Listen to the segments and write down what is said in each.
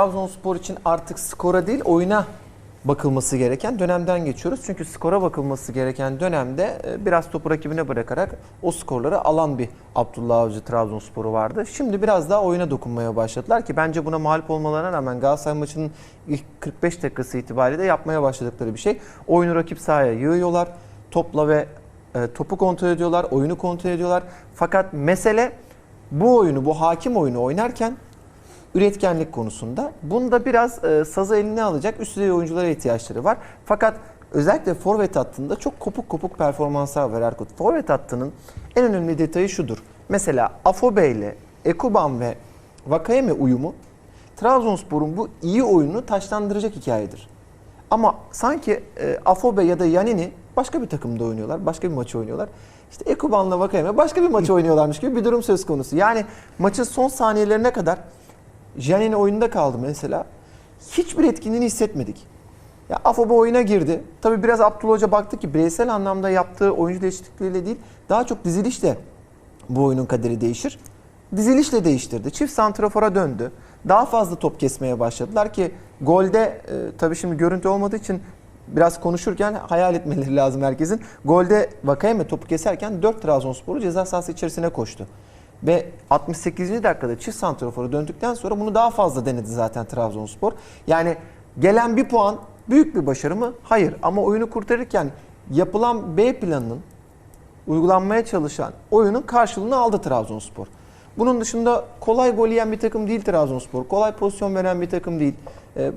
Trabzonspor için artık skora değil oyuna bakılması gereken dönemden geçiyoruz. Çünkü skora bakılması gereken dönemde e, biraz topu rakibine bırakarak o skorları alan bir Abdullah Avcı Trabzonspor'u vardı. Şimdi biraz daha oyuna dokunmaya başladılar ki bence buna mağlup olmalarına rağmen Galatasaray maçının ilk 45 dakikası itibariyle yapmaya başladıkları bir şey. Oyunu rakip sahaya yığıyorlar. Topla ve e, topu kontrol ediyorlar, oyunu kontrol ediyorlar. Fakat mesele bu oyunu, bu hakim oyunu oynarken üretkenlik konusunda. Bunda biraz e, sazı eline alacak üst düzey oyunculara ihtiyaçları var. Fakat özellikle forvet hattında çok kopuk kopuk performanslar var Erkut. Forvet hattının en önemli detayı şudur. Mesela Afobe ile Ekuban ve Vakayeme uyumu Trabzonspor'un bu iyi oyununu taşlandıracak hikayedir. Ama sanki e, Afobe ya da Yanini başka bir takımda oynuyorlar, başka bir maçı oynuyorlar. İşte Ekuban'la Vakayeme başka bir maçı oynuyorlarmış gibi bir durum söz konusu. Yani maçın son saniyelerine kadar Janine oyunda kaldı mesela. Hiçbir etkinliğini hissetmedik. Ya Afobe oyuna girdi. Tabii biraz Abdullah Hoca baktı ki bireysel anlamda yaptığı oyuncu değişiklikleriyle değil, daha çok dizilişle bu oyunun kaderi değişir. Dizilişle değiştirdi. Çift santrafora döndü. Daha fazla top kesmeye başladılar ki golde e, tabii şimdi görüntü olmadığı için biraz konuşurken hayal etmeleri lazım herkesin. Golde Vakayeme topu keserken 4 Trabzonspor'u ceza sahası içerisine koştu. Ve 68. dakikada çift santrafora döndükten sonra bunu daha fazla denedi zaten Trabzonspor. Yani gelen bir puan büyük bir başarı mı? Hayır. Ama oyunu kurtarırken yapılan B planının uygulanmaya çalışan oyunun karşılığını aldı Trabzonspor. Bunun dışında kolay gol yiyen bir takım değil Trabzonspor. Kolay pozisyon veren bir takım değil. Ee,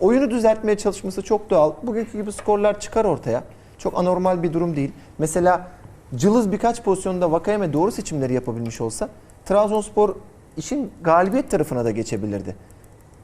oyunu düzeltmeye çalışması çok doğal. Bugünkü gibi skorlar çıkar ortaya. Çok anormal bir durum değil. Mesela Cılız birkaç pozisyonda Vakayeme doğru seçimleri yapabilmiş olsa Trabzonspor işin galibiyet tarafına da geçebilirdi.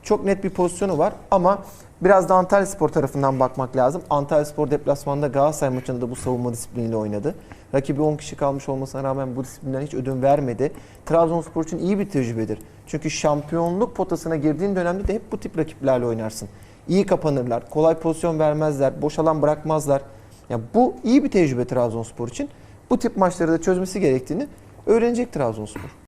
Çok net bir pozisyonu var ama biraz da Antalya Spor tarafından bakmak lazım. Antalya Spor deplasmanda Galatasaray maçında bu savunma disipliniyle oynadı. Rakibi 10 kişi kalmış olmasına rağmen bu disiplinden hiç ödün vermedi. Trabzonspor için iyi bir tecrübedir. Çünkü şampiyonluk potasına girdiğin dönemde de hep bu tip rakiplerle oynarsın. İyi kapanırlar, kolay pozisyon vermezler, boş alan bırakmazlar. Ya bu iyi bir tecrübe Trabzonspor için. Bu tip maçları da çözmesi gerektiğini öğrenecek Trabzonspor.